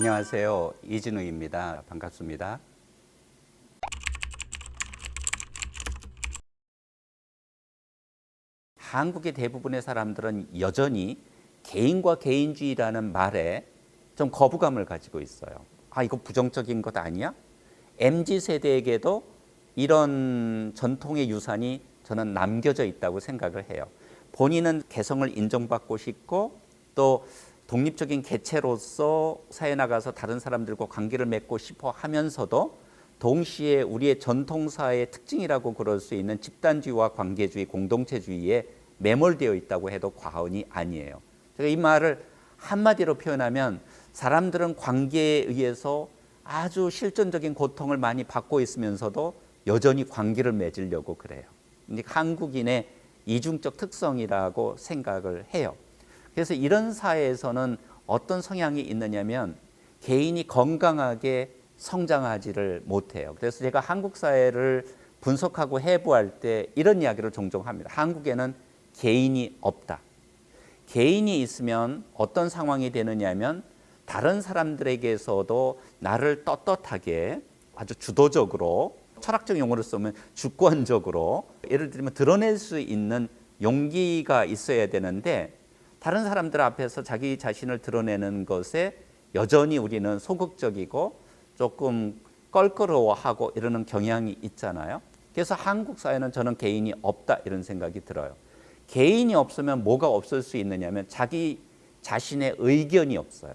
안녕하세요. 이진우입니다. 반갑습니다. 한국의 대부분의 사람들은 여전히 개인과 개인주의라는 말에 좀 거부감을 가지고 있어요. 아, 이거 부정적인 것 아니야? MZ 세대에게도 이런 전통의 유산이 저는 남겨져 있다고 생각을 해요. 본인은 개성을 인정받고 싶고 또 독립적인 개체로서 사회 나가서 다른 사람들과 관계를 맺고 싶어 하면서도 동시에 우리의 전통사의 특징이라고 그럴 수 있는 집단주의와 관계주의, 공동체주의에 매몰되어 있다고 해도 과언이 아니에요. 제가 이 말을 한마디로 표현하면 사람들은 관계에 의해서 아주 실존적인 고통을 많이 받고 있으면서도 여전히 관계를 맺으려고 그래요. 한국인의 이중적 특성이라고 생각을 해요. 그래서 이런 사회에서는 어떤 성향이 있느냐면 개인이 건강하게 성장하지를 못해요. 그래서 제가 한국 사회를 분석하고 해부할 때 이런 이야기를 종종 합니다. 한국에는 개인이 없다. 개인이 있으면 어떤 상황이 되느냐면 다른 사람들에게서도 나를 떳떳하게 아주 주도적으로 철학적 용어를 쓰면 주권적으로 예를 들면 드러낼 수 있는 용기가 있어야 되는데 다른 사람들 앞에서 자기 자신을 드러내는 것에 여전히 우리는 소극적이고 조금 껄끄러워하고 이러는 경향이 있잖아요. 그래서 한국 사회는 저는 개인이 없다 이런 생각이 들어요. 개인이 없으면 뭐가 없을 수 있느냐면 자기 자신의 의견이 없어요.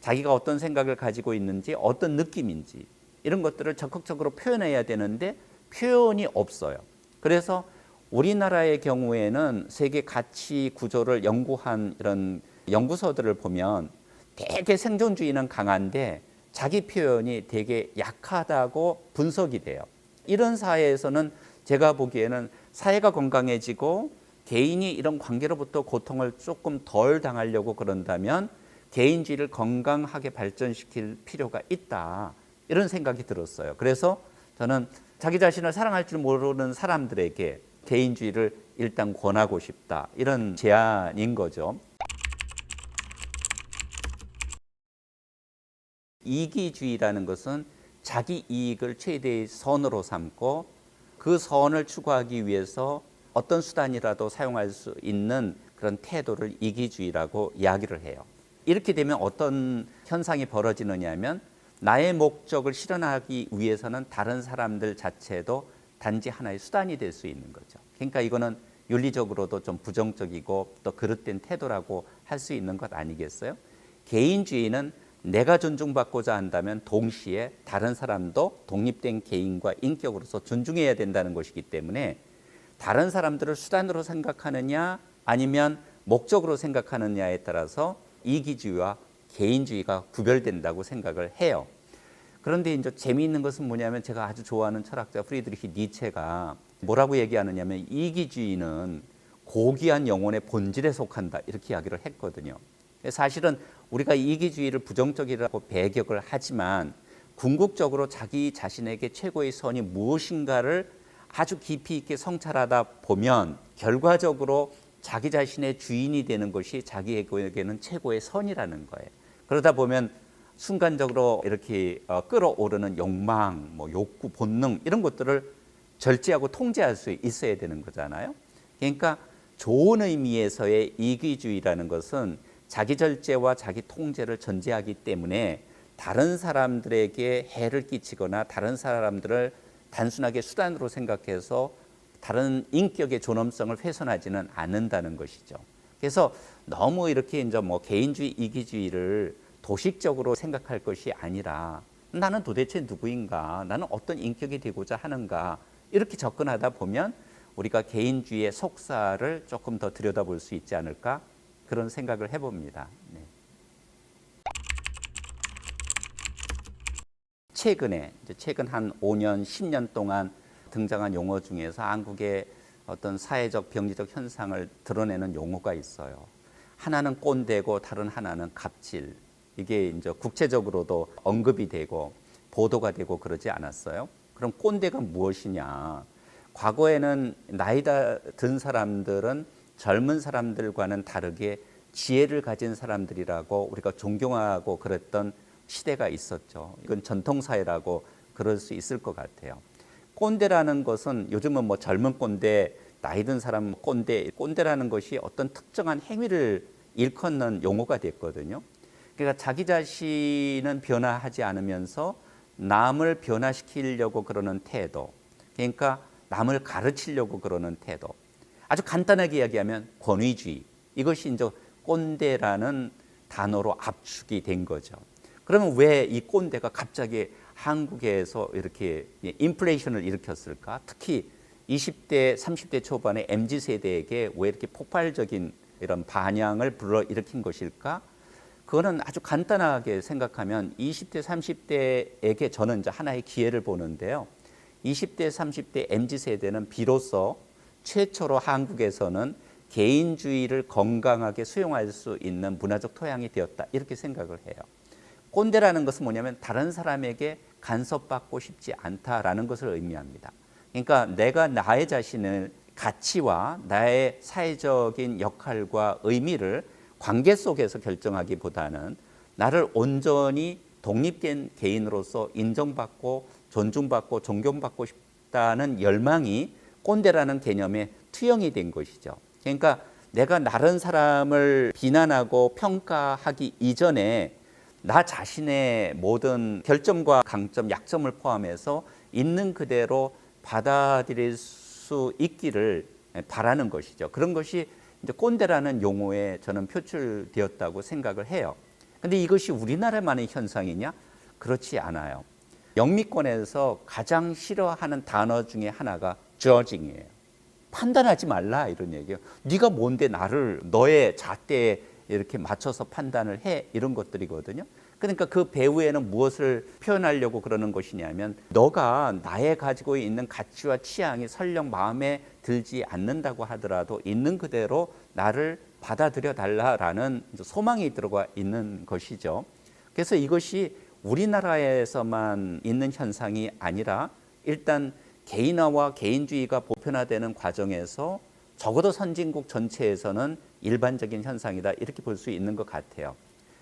자기가 어떤 생각을 가지고 있는지 어떤 느낌인지 이런 것들을 적극적으로 표현해야 되는데 표현이 없어요. 그래서 우리나라의 경우에는 세계 가치 구조를 연구한 이런 연구소들을 보면 되게 생존주의는 강한데 자기 표현이 되게 약하다고 분석이 돼요. 이런 사회에서는 제가 보기에는 사회가 건강해지고 개인이 이런 관계로부터 고통을 조금 덜 당하려고 그런다면 개인주의를 건강하게 발전시킬 필요가 있다. 이런 생각이 들었어요. 그래서 저는 자기 자신을 사랑할 줄 모르는 사람들에게 개인주의를 일단 권하고 싶다. 이런 제안인 거죠. 이기주의라는 것은 자기 이익을 최대의 선으로 삼고 그 선을 추구하기 위해서 어떤 수단이라도 사용할 수 있는 그런 태도를 이기주의라고 이야기를 해요. 이렇게 되면 어떤 현상이 벌어지느냐 하면 나의 목적을 실현하기 위해서는 다른 사람들 자체도 단지 하나의 수단이 될 수 있는 거죠. 그러니까 이거는 윤리적으로도 좀 부정적이고 또 그릇된 태도라고 할 수 있는 것 아니겠어요? 개인주의는 내가 존중받고자 한다면 동시에 다른 사람도 독립된 개인과 인격으로서 존중해야 된다는 것이기 때문에 다른 사람들을 수단으로 생각하느냐 아니면 목적으로 생각하느냐에 따라서 이기주의와 개인주의가 구별된다고 생각을 해요. 그런데 이제 재미있는 것은 뭐냐면 제가 아주 좋아하는 철학자 프리드리히 니체가 뭐라고 얘기하느냐면 이기주의는 고귀한 영혼의 본질에 속한다 이렇게 이야기를 했거든요. 사실은 우리가 이기주의를 부정적이라고 배격을 하지만 궁극적으로 자기 자신에게 최고의 선이 무엇인가를 아주 깊이 있게 성찰하다 보면 결과적으로 자기 자신의 주인이 되는 것이 자기에게는 최고의 선이라는 거예요. 그러다 보면 순간적으로 이렇게 어, 끌어오르는 욕망, 뭐 욕구, 본능 이런 것들을 절제하고 통제할 수 있어야 되는 거잖아요. 그러니까 좋은 의미에서의 이기주의라는 것은 자기 절제와 자기 통제를 전제하기 때문에 다른 사람들에게 해를 끼치거나 다른 사람들을 단순하게 수단으로 생각해서 다른 인격의 존엄성을 훼손하지는 않는다는 것이죠. 그래서 너무 이렇게 이제 뭐 개인주의, 이기주의를 도식적으로 생각할 것이 아니라 나는 도대체 누구인가? 나는 어떤 인격이 되고자 하는가? 이렇게 접근하다 보면 우리가 개인주의의 속사를 조금 더 들여다볼 수 있지 않을까? 그런 생각을 해봅니다. 네. 최근에 최근 한 5년, 10년 동안 등장한 용어 중에서 한국의 어떤 사회적 병리적 현상을 드러내는 용어가 있어요. 하나는 꼰대고 다른 하나는 갑질. 이게 이제 국제적으로도 언급이 되고 보도가 되고 그러지 않았어요. 그럼 꼰대가 무엇이냐? 과거에는 나이다 든 사람들은 젊은 사람들과는 다르게 지혜를 가진 사람들이라고 우리가 존경하고 그랬던 시대가 있었죠. 이건 전통사회라고 그럴 수 있을 것 같아요. 꼰대라는 것은 요즘은 뭐 젊은 꼰대, 나이 든 사람 꼰대, 꼰대라는 것이 어떤 특정한 행위를 일컫는 용어가 됐거든요. 그러니까 자기 자신은 변화하지 않으면서 남을 변화시키려고 그러는 태도. 그러니까 남을 가르치려고 그러는 태도. 아주 간단하게 이야기하면 권위주의. 이것이 이제 꼰대라는 단어로 압축이 된 거죠. 그러면 왜 이 꼰대가 갑자기 한국에서 이렇게 인플레이션을 일으켰을까? 특히 20대, 30대 초반의 MZ 세대에게 왜 이렇게 폭발적인 이런 반향을 불러 일으킨 것일까? 그거는 아주 간단하게 생각하면 20대, 30대에게 저는 이제 하나의 기회를 보는데요. 20대, 30대 MZ 세대는 비로소 최초로 한국에서는 개인주의를 건강하게 수용할 수 있는 문화적 토양이 되었다. 이렇게 생각을 해요. 꼰대라는 것은 뭐냐면 다른 사람에게 간섭받고 싶지 않다라는 것을 의미합니다. 그러니까 내가 나의 자신을 가치와 나의 사회적인 역할과 의미를 관계 속에서 결정하기보다는 나를 온전히 독립된 개인으로서 인정받고 존중받고 존경받고 싶다는 열망이 꼰대라는 개념의 투영이 된 것이죠. 그러니까 내가 다른 사람을 비난하고 평가하기 이전에 나 자신의 모든 결점과 강점, 약점을 포함해서 있는 그대로 받아들일 수 있기를 바라는 것이죠. 그런 것이 이제 꼰대라는 용어에 저는 표출되었다고 생각을 해요. 근데 이것이 우리나라만의 현상이냐? 그렇지 않아요. 영미권에서 가장 싫어하는 단어 중에 하나가 judging이에요. 판단하지 말라 이런 얘기예요. 네가 뭔데 나를 너의 잣대에 이렇게 맞춰서 판단을 해 이런 것들이거든요. 그러니까 그 배우에는 무엇을 표현하려고 그러는 것이냐면 너가 나의 가지고 있는 가치와 취향이 설령 마음에 들지 않는다고 하더라도 있는 그대로 나를 받아들여 달라라는 소망이 들어가 있는 것이죠. 그래서 이것이 우리나라에서만 있는 현상이 아니라 일단 개인화와 개인주의가 보편화되는 과정에서 적어도 선진국 전체에서는 일반적인 현상이다 이렇게 볼 수 있는 것 같아요.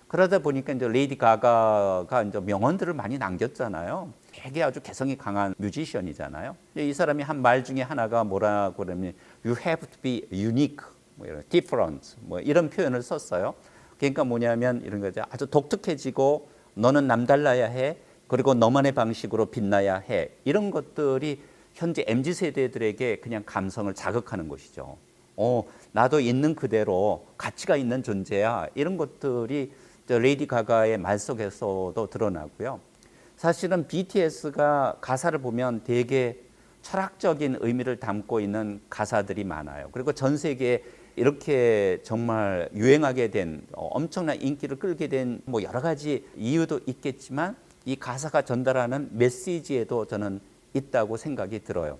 그러다 보니까 이제 레이디 가가가 이제 명언들을 많이 남겼잖아요. 되게 아주 개성이 강한 뮤지션이잖아요. 이 사람이 한 말 중에 하나가 뭐라고 그러면 you have to be unique, 뭐 이런 different, 뭐 이런 표현을 썼어요. 그러니까 뭐냐면 이런 거죠. 아주 독특해지고 너는 남달라야 해. 그리고 너만의 방식으로 빛나야 해. 이런 것들이 현재 MZ 세대들에게 그냥 감성을 자극하는 것이죠. 어, 나도 있는 그대로 가치가 있는 존재야. 이런 것들이 레이디 가가의 말 속에서도 드러나고요. 사실은 BTS가 가사를 보면 되게 철학적인 의미를 담고 있는 가사들이 많아요. 그리고 전 세계에 이렇게 정말 유행하게 된 어, 엄청난 인기를 끌게 된 뭐 여러 가지 이유도 있겠지만 이 가사가 전달하는 메시지에도 저는 있다고 생각이 들어요.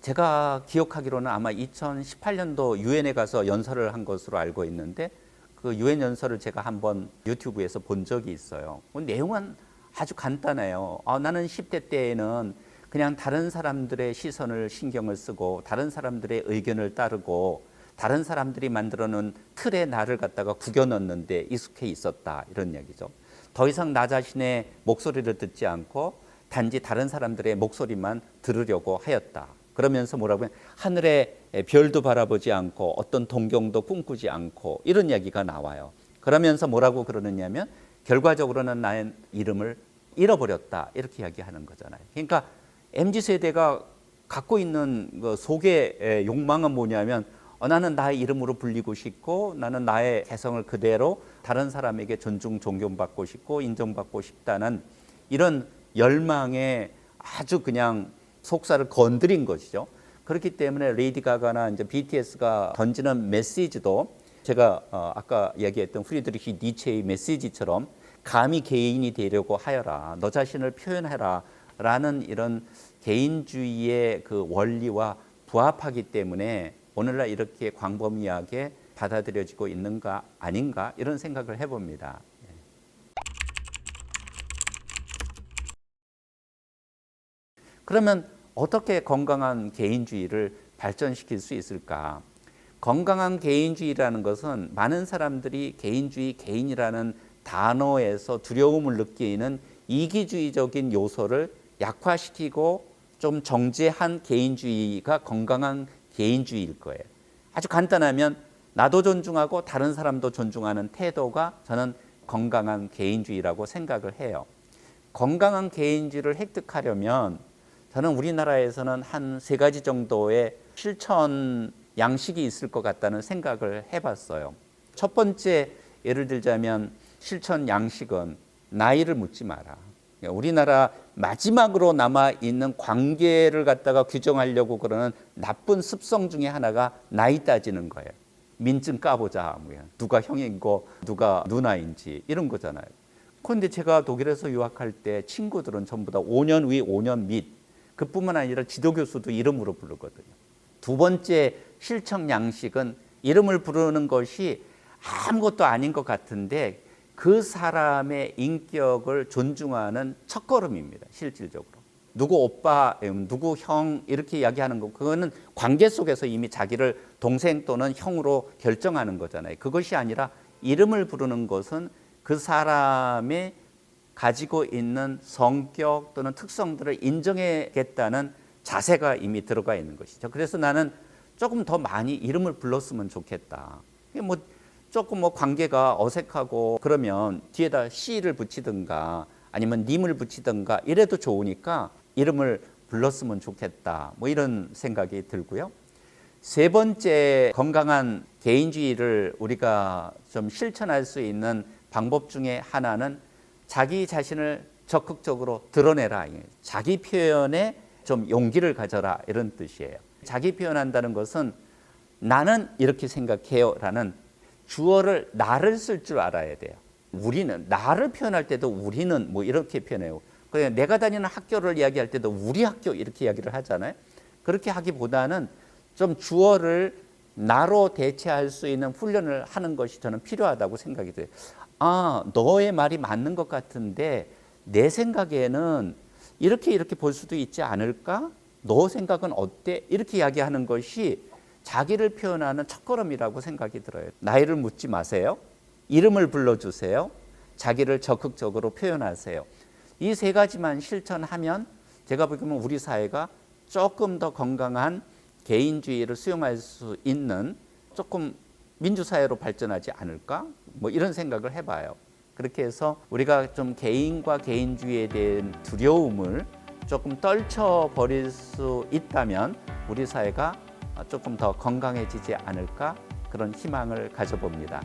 제가 기억하기로는 아마 2018년도 유엔에 가서 연설을 한 것으로 알고 있는데 그 유엔 연설을 제가 한번 유튜브에서 본 적이 있어요. 그 내용은 아주 간단해요. 아, 나는 10대 때에는 그냥 다른 사람들의 시선을 신경을 쓰고 다른 사람들의 의견을 따르고 다른 사람들이 만들어 놓은 틀에 나를 갖다가 구겨 넣는데 익숙해 있었다. 이런 얘기죠. 더 이상 나 자신의 목소리를 듣지 않고 단지 다른 사람들의 목소리만 들으려고 하였다. 그러면서 뭐라고 하늘의 별도 바라보지 않고 어떤 동경도 꿈꾸지 않고 이런 이야기가 나와요. 그러면서 뭐라고 그러느냐면 결과적으로는 나의 이름을 잃어버렸다 이렇게 이야기하는 거잖아요. 그러니까 mz 세대가 갖고 있는 그 속의 욕망은 뭐냐면 어, 나는 나의 이름으로 불리고 싶고 나는 나의 개성을 그대로 다른 사람에게 존중 존경받고 싶고 인정받고 싶다는 이런 열망에 아주 그냥 속살을 건드린 것이죠. 그렇기 때문에 레이디 가가나 이제 BTS가 던지는 메시지도 제가 어 아까 얘기했던 프리드리히 니체의 메시지처럼 감히 개인이 되려고 하여라. 너 자신을 표현해라. 라는 이런 개인주의의 그 원리와 부합하기 때문에 오늘날 이렇게 광범위하게 받아들여지고 있는가 아닌가 이런 생각을 해봅니다. 그러면 어떻게 건강한 개인주의를 발전시킬 수 있을까? 건강한 개인주의라는 것은 많은 사람들이 개인주의, 개인이라는 단어에서 두려움을 느끼는 이기주의적인 요소를 약화시키고 좀 정제한 개인주의가 건강한 개인주의일 거예요. 아주 간단하면 나도 존중하고 다른 사람도 존중하는 태도가 저는 건강한 개인주의라고 생각을 해요. 건강한 개인주의를 획득하려면 저는 우리나라에서는 한 세 가지 정도의 실천 양식이 있을 것 같다는 생각을 해봤어요. 첫 번째 예를 들자면 실천 양식은 나이를 묻지 마라. 우리나라 마지막으로 남아 있는 관계를 갖다가 규정하려고 그러는 나쁜 습성 중에 하나가 나이 따지는 거예요. 민증 까보자, 뭐 누가 형이고 누가 누나인지 이런 거잖아요. 그런데 제가 독일에서 유학할 때 친구들은 전부 다 5년 위, 5년 밑. 그뿐만 아니라 지도 교수도 이름으로 부르거든요. 두 번째 실천 양식은 이름을 부르는 것이 아무것도 아닌 것 같은데 그 사람의 인격을 존중하는 첫 걸음입니다. 실질적으로. 누구 오빠, 음, 누구 형 이렇게 이야기하는 거 그거는 관계 속에서 이미 자기를 동생 또는 형으로 결정하는 거잖아요. 그것이 아니라 이름을 부르는 것은 그 사람의 가지고 있는 성격 또는 특성들을 인정하겠다는 자세가 이미 들어가 있는 것이죠. 그래서 나는 조금 더 많이 이름을 불렀으면 좋겠다. 뭐 조금 뭐 관계가 어색하고 그러면 뒤에다 씨를 붙이든가 아니면 님을 붙이든가 이래도 좋으니까 이름을 불렀으면 좋겠다. 뭐 이런 생각이 들고요. 세 번째 건강한 개인주의를 우리가 좀 실천할 수 있는 방법 중에 하나는 자기 자신을 적극적으로 드러내라. 자기 표현에 좀 용기를 가져라. 이런 뜻이에요. 자기 표현한다는 것은 나는 이렇게 생각해요 라는 주어를 나를 쓸 줄 알아야 돼요. 우리는 나를 표현할 때도 우리는 뭐 이렇게 표현해요. 그냥 내가 다니는 학교를 이야기할 때도 우리 학교 이렇게 이야기를 하잖아요. 그렇게 하기보다는 좀 주어를 나로 대체할 수 있는 훈련을 하는 것이 저는 필요하다고 생각이 돼요. 아, 너의 말이 맞는 것 같은데 내 생각에는 이렇게 이렇게 볼 수도 있지 않을까? 너 생각은 어때? 이렇게 이야기하는 것이 자기를 표현하는 첫걸음이라고 생각이 들어요. 나이를 묻지 마세요. 이름을 불러주세요. 자기를 적극적으로 표현하세요. 이 세 가지만 실천하면 제가 보기에는 우리 사회가 조금 더 건강한 개인주의를 수용할 수 있는 조금 민주사회로 발전하지 않을까? 뭐 이런 생각을 해봐요. 그렇게 해서 우리가 좀 개인과 개인주의에 대한 두려움을 조금 떨쳐버릴 수 있다면 우리 사회가 조금 더 건강해지지 않을까? 그런 희망을 가져봅니다.